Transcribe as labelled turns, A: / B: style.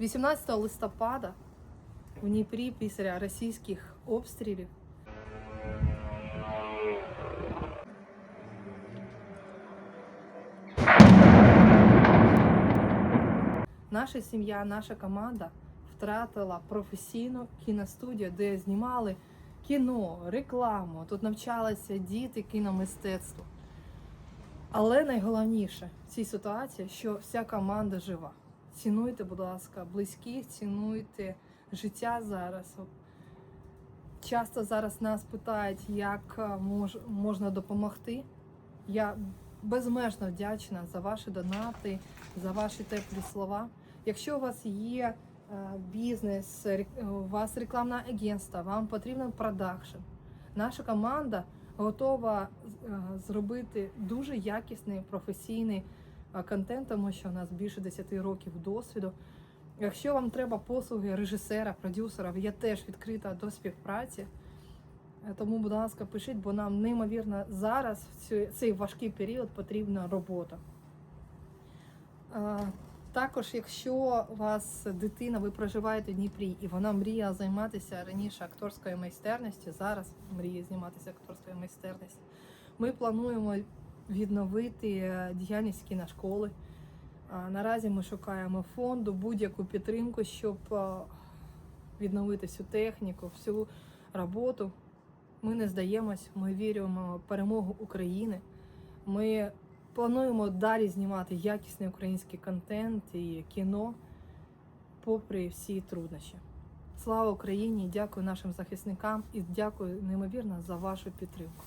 A: 18 листопада в Дніпрі після російських обстрілів наша сім'я, наша команда втратила професійну кіностудію, де знімали кіно, рекламу. Тут навчалися діти кіномистецтву. Але найголовніше в цій ситуації, що вся команда жива. Цінуйте, будь ласка, близьких, цінуйте життя зараз. Часто зараз нас питають, як е, мож, можна допомогти. Я безмежно вдячна за ваші донати, за ваші теплі слова. Якщо у вас є е, бізнес, рек- у вас рекламне агентство, вам потрібен продакшн. Наша команда готова е, зробити дуже якісний професійний е, контент, тому що у нас більше 10 років досвіду. Якщо вам треба послуги режисера, продюсера, я теж відкрита до співпраці. Е, Тому, будь ласка, пишіть, бо нам неймовірно зараз, в цей важкий період, потрібна робота. Е, Також, якщо у вас дитина, ви проживаєте в Дніпрі, і вона мріяла займатися раніше акторською майстерністю, зараз мріє зніматися акторською майстерністю, ми плануємо відновити е, діяльність кіношколи. Наразі ми шукаємо фонду, будь-яку підтримку, щоб е, відновити всю техніку, всю роботу. Ми не здаємось, ми віримо в перемогу України. Ми плануємо далі знімати якісний український контент і кіно, попри всі труднощі. Слава Україні! Дякую нашим захисникам і дякую неймовірно за вашу підтримку.